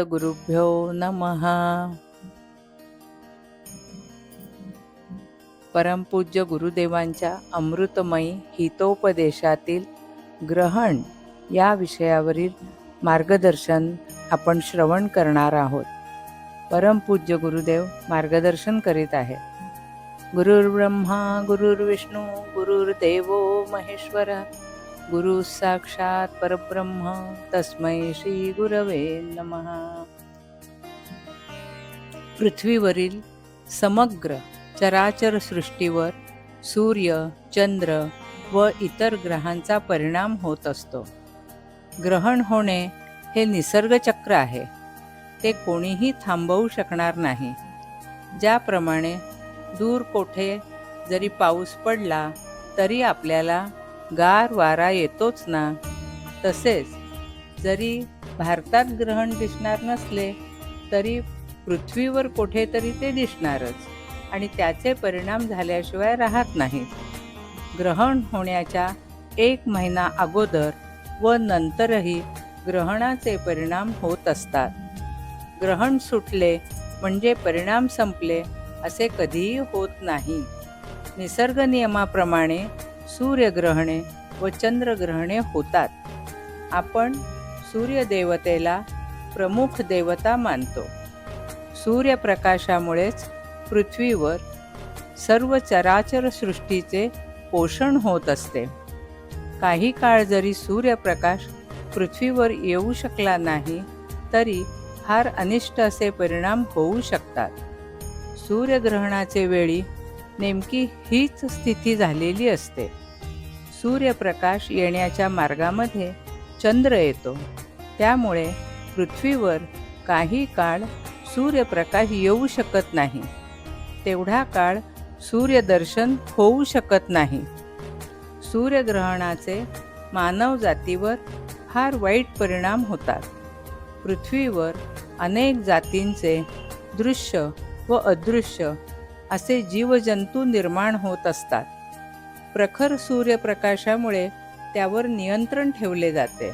श्रीदत्तगुरुभ्यो नमः। परमपूज्य गुरुदेवांच्या अमृतमयी हितोपदेशातील ग्रहण या विषयावरील मार्गदर्शन आपण श्रवण करणार आहोत. परमपूज्य गुरुदेव मार्गदर्शन करीत आहेत. गुरुर्ब्रह्मा गुरुर्विष्णू गुरुर्देवो महेश्वरा गुरु साक्षात परब्रह्म तस्मै श्री गुरवे नमहा पृथ्वीवरील समग्र चराचर सृष्टीवर सूर्य चंद्र व इतर ग्रहांचा परिणाम होत असतो. ग्रहण होणे हे निसर्गचक्र आहे. ते कोणीही थांबवू शकणार नाही. ज्याप्रमाणे दूर कोठे जरी पाऊस पडला तरी आपल्याला गार वारा येतोच ना. तसेच जरी भारतात ग्रहण दिसणार नसले तरी पृथ्वीवर कुठेतरी ते दिसणारच आणि त्याचे परिणाम झाल्याशिवाय राहत नाहीत. ग्रहण होण्याच्या एक महिना अगोदर व नंतरही ग्रहणाचे परिणाम होत असतात. ग्रहण सुटले म्हणजे परिणाम संपले असे कधीही होत नाही. निसर्ग नियमाप्रमाणे सूर्यग्रहणे व चंद्रग्रहणे होतात. आपण सूर्यदेवतेला प्रमुख देवता मानतो. सूर्यप्रकाशामुळेच पृथ्वीवर सर्व चराचर सृष्टीचे पोषण होत असते. काही काळ जरी सूर्यप्रकाश पृथ्वीवर येऊ शकला नाही तरी फार अनिष्ट असे परिणाम होऊ शकतात. सूर्यग्रहणाचे वेळी नेमकी हीच स्थिती झालेली असते. सूर्यप्रकाश येण्याच्या मार्गामध्ये चंद्र येतो. त्यामुळे पृथ्वीवर काही काळ सूर्यप्रकाश येऊ शकत नाही. तेवढा काळ सूर्यदर्शन होऊ शकत नाही. सूर्यग्रहणाचे मानव जातीवर फार वाईट परिणाम होतात. पृथ्वीवर अनेक जातींचे दृश्य व अदृश्य असे जीवजंतू निर्माण होत असतात. प्रखर सूर्यप्रकाशामुळे त्यावर नियंत्रण ठेवले जाते.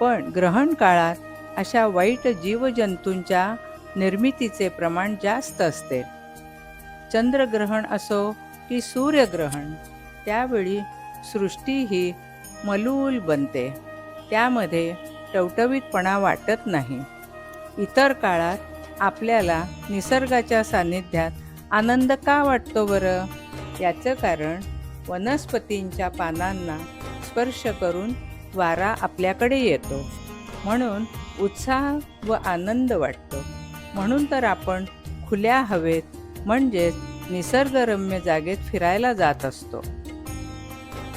पण ग्रहण काळात अशा वाईट जीवजंतूंच्या निर्मितीचे प्रमाण जास्त असते. चंद्रग्रहण असो की सूर्यग्रहण त्यावेळी सृष्टी ही मलूल बनते. त्यामध्ये टवटवीतपणा वाटत नाही. इतर काळात आपल्याला निसर्गाच्या सान्निध्यात आनंद का वाटतो बरं? याचं कारण वनस्पतींच्या पानांना स्पर्श करून वारा आपल्याकडे येतो. म्हणून उत्साह व आनंद वाटतो. म्हणून तर आपण खुल्या हवेत म्हणजेच निसर्गरम्य जागेत फिरायला जात असतो.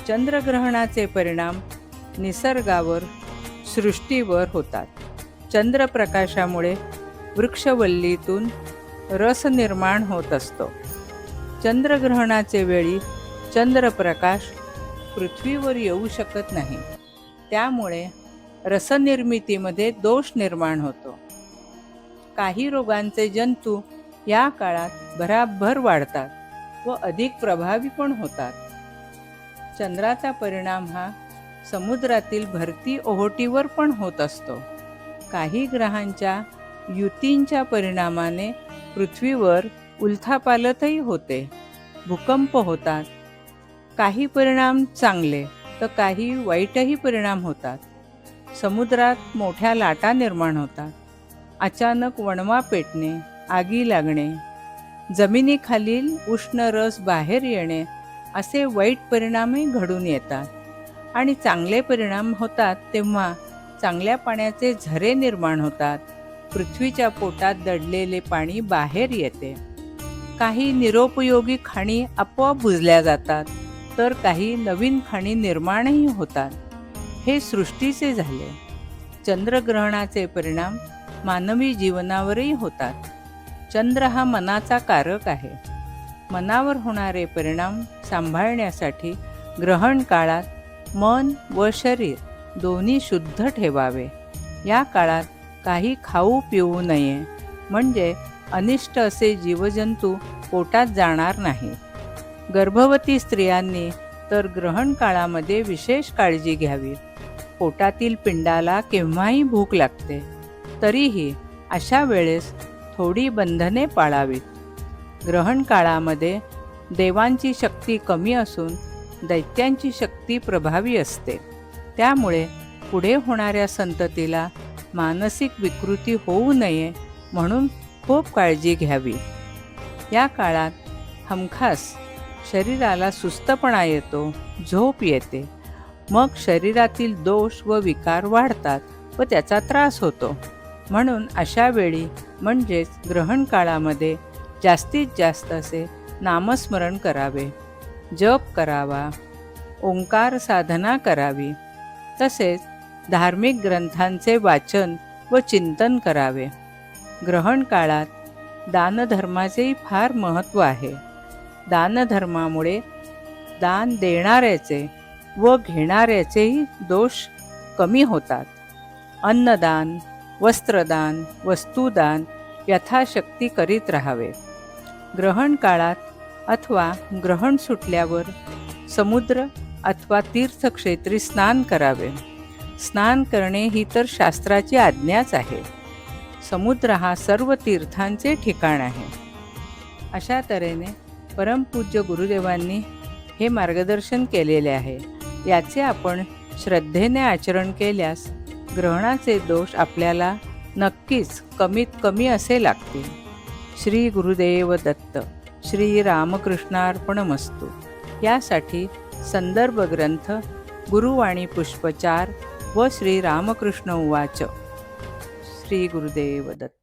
चंद्रग्रहणाचे परिणाम निसर्गावर सृष्टीवर होतात. चंद्रप्रकाशामुळे वृक्षवल्लीतून रस निर्माण होत असतो. चंद्रग्रहणाचे वेळी चंद्रप्रकाश पृथ्वीवर येऊ शकत नाही. त्यामुळे रसनिर्मितीमध्ये दोष निर्माण होतो. काही रोगांचे जंतू या काळात भराभर वाढतात व अधिक प्रभावी पण होतात. चंद्राचा परिणाम हा समुद्रातील भरती ओहोटीवर पण होत असतो. काही ग्रहांच्या युतींच्या परिणामाने पृथ्वीवर उलथापालथही होते. भूकंप होतात. काही परिणाम चांगले तर काही वाईटही परिणाम होतात. समुद्रात मोठ्या लाटा निर्माण होतात. अचानक वणवा पेटणे आगी लागणे जमिनीखालील उष्ण रस बाहेर येणे असे वाईट परिणामही घडून येतात. आणि चांगले परिणाम होतात तेव्हा चांगल्या पाण्याचे झरे निर्माण होतात. पृथ्वीच्या पोटात दडलेले पाणी बाहेर येते. काही निरोपयोगी खाणी आपोआप बुजल्या जातात तर काही नवीन खाणी निर्माणही होतात. हे सृष्टीचे झाले. चंद्रग्रहणाचे परिणाम मानवी जीवनावरही होतात. चंद्र हा मनाचा कारक आहे. मनावर होणारे परिणाम सांभाळण्यासाठी ग्रहण काळात मन व शरीर दोन्ही शुद्ध ठेवावे. या काळात काही खाऊ पिऊ नये. म्हणजे अनिष्ट असे जीवजंतू पोटात जाणार नाही. गर्भवती स्त्रियांनी तर ग्रहण काळामध्ये विशेष काळजी घ्यावी. पोटातील पिंडाला केव्हाही भूक लागते. तरीही अशा वेळेस थोडी बंधने पाळावीत. ग्रहण काळामध्ये देवांची शक्ती कमी असून दैत्यांची शक्ती प्रभावी असते. त्यामुळे पुढे होणाऱ्या संततीला मानसिक विकृती होऊ नये म्हणून खूप काळजी घ्यावी. या काळात हमखास शरीराला सुस्तपणा येतो झोप येते. मग शरीरातील दोष व विकार वाढतात व त्याचा त्रास होतो. म्हणून अशा वेळी म्हणजेच ग्रहण काळामध्ये जास्तीत जास्त असे नामस्मरण करावे. जप करावा. ओंकार साधना करावी. तसेच धार्मिक ग्रंथांचे वाचन व चिंतन करावे. ग्रहण काळात दानधर्माचेही फार महत्त्व आहे. दानधर्मामुळे दान देणाऱ्याचे व घेणाऱ्याचेही दोष कमी होतात. अन्नदान वस्त्रदान वस्तुदान यथाशक्ती करीत राहावे. ग्रहण काळात अथवा ग्रहण सुटल्यावर समुद्र अथवा तीर्थक्षेत्री स्नान करावे. स्नान करणे ही तर शास्त्राची आज्ञाच आहे. समुद्र हा सर्व तीर्थांचे ठिकाण आहे. अशा तऱ्हेने परमपूज्य गुरुदेवांनी हे मार्गदर्शन केलेले आहे. याचे आपण श्रद्धेने आचरण केल्यास ग्रहणाचे दोष आपल्याला नक्कीच कमीत कमी असे लागतील. श्री गुरुदेव दत्त श्री रामकृष्णार्पणमस्तू. यासाठी संदर्भ ग्रंथ गुरुवाणी पुष्पचार व श्री रामकृष्ण उवाच. श्री गुरुदेव दत्त